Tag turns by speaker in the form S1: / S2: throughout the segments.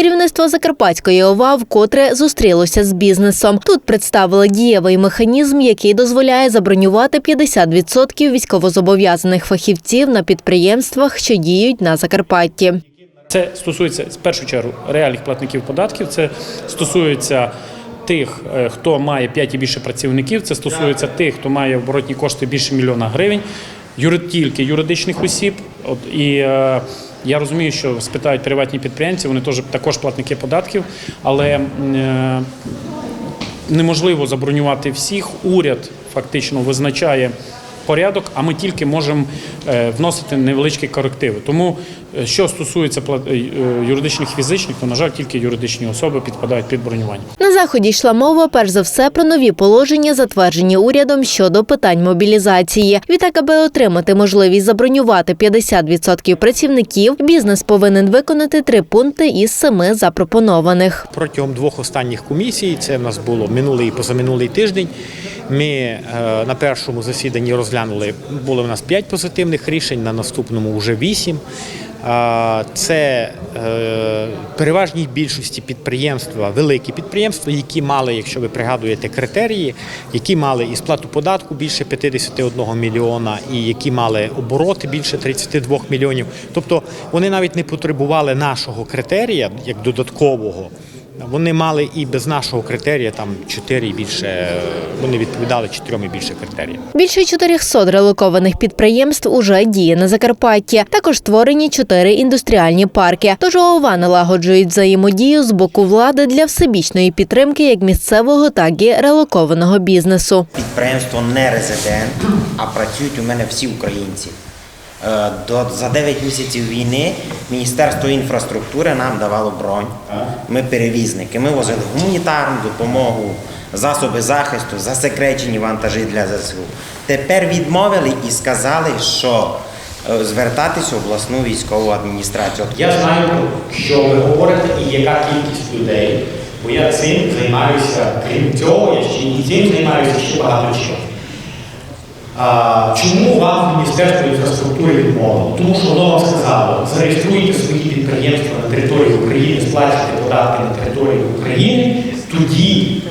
S1: Керівництво Закарпатської ОВА вкотре зустрілося з бізнесом. Тут представили дієвий механізм, який дозволяє забронювати 50% військовозобов'язаних фахівців на підприємствах, що діють на Закарпатті.
S2: Це стосується в першу чергу реальних платників податків. Це стосується тих, е, хто має 5 і більше працівників. Це стосується тих, хто має оборотні кошти більше мільйона гривень. Тільки юридичних осіб. І е, я розумію, що спитають приватні підприємці, вони теж також платники податків, але е, неможливо забронювати всіх. Уряд фактично визначає порядок, а ми тільки можемо е, вносити невеличкі корективи. Тому, е, що стосується юридичних фізичних, то на жаль, тільки юридичні особи підпадають під бронювання.
S1: Заході йшла мова перш за все про нові положення, затверджені урядом щодо питань мобілізації. Відтак, аби отримати можливість забронювати 50% працівників, бізнес повинен виконати три пункти із семи запропонованих.
S3: Протягом двох останніх комісій, це в нас було минулий і позаминулий тиждень. Ми е, на першому засіданні розглянули, було в нас 5 позитивних рішень, на наступному вже 8. Це е, переважній більшості підприємства, великі підприємства, які мали, якщо ви пригадуєте, критерії, які мали і сплату податку більше 51 мільйона, і які мали обороти більше 32 мільйонів. Тобто вони навіть не потребували нашого критерія як додаткового. Вони мали і без нашого критерія там 4 і більше. Вони відповідали 4 і більше критеріям.
S1: Більше 400 релокованих підприємств уже діє на Закарпатті. Також створені чотири індустріальні парки. Тож ООВА налагоджують взаємодію з боку влади для всебічної підтримки як місцевого, так і релокованого бізнесу.
S4: Підприємство не резидент, а працюють у мене всі українці. Е, До, за 9 місяців війни Міністерство інфраструктури нам давало бронь. Ми перевізники. Ми возили гуманітарну допомогу, засоби захисту, засекречені вантажі для ЗСУ. Тепер відмовили і сказали, що е, звертатись в обласну військову адміністрацію.
S5: Я знаю, що ви говорите і яка кількість людей, бо я цим займаюся. Крім цього, я ще і цим займаюся ще багато чим. А, чому вам Міністерство інфраструктури відмовило? Тому що воно вам сказало, зареєструйте свої підприємства на території України, сплачуйте податки на території України, тоді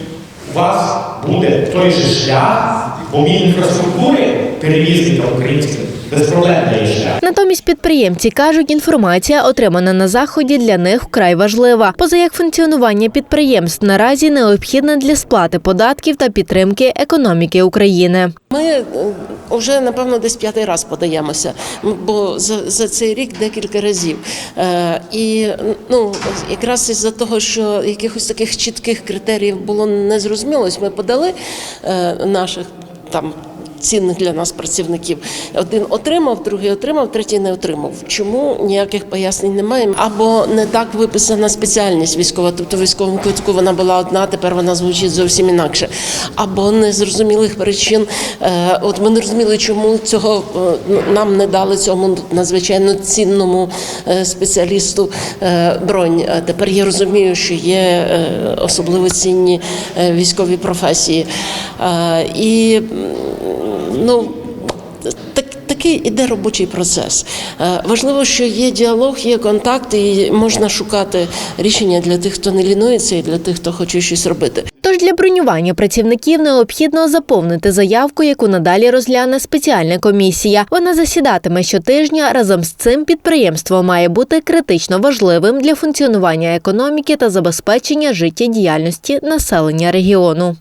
S5: у вас буде той же шлях, бо Мінінфраструктури перевізника українських безпроблемний шлях.
S1: Натомість підприємці кажуть, інформація, отримана на заході, для них вкрай важлива. Поза як функціонування підприємств наразі необхідне для сплати податків та підтримки економіки України.
S6: Ми е, вже напевно десь п'ятий раз подаємося, бо за, за цей рік декілька разів. Е, і ну якраз із-за того, що якихось таких чітких критеріїв було не зрозуміло, ми подали е, наших там. Цінних для нас працівників один отримав, другий отримав, третій не отримав. Чому ніяких пояснень немає? Або не так виписана спеціальність військова, тобто в військовому квитку вона була одна, тепер вона звучить зовсім інакше. Або незрозумілих причин. Е, От ми не розуміли, чому цього е, нам не дали цьому надзвичайно цінному е, спеціалісту бронь. Тепер я розумію, що є особливо цінні військові професії. І ну. Так, такий іде робочий процес. Е, Важливо, що є діалог, є контакт, і можна шукати рішення для тих, хто не лінується, і для тих, хто хоче щось робити.
S1: Тож для бронювання працівників необхідно заповнити заявку, яку надалі розгляне спеціальна комісія. Вона засідатиме щотижня. Разом з цим підприємство має бути критично важливим для функціонування економіки та забезпечення життєдіяльності населення регіону.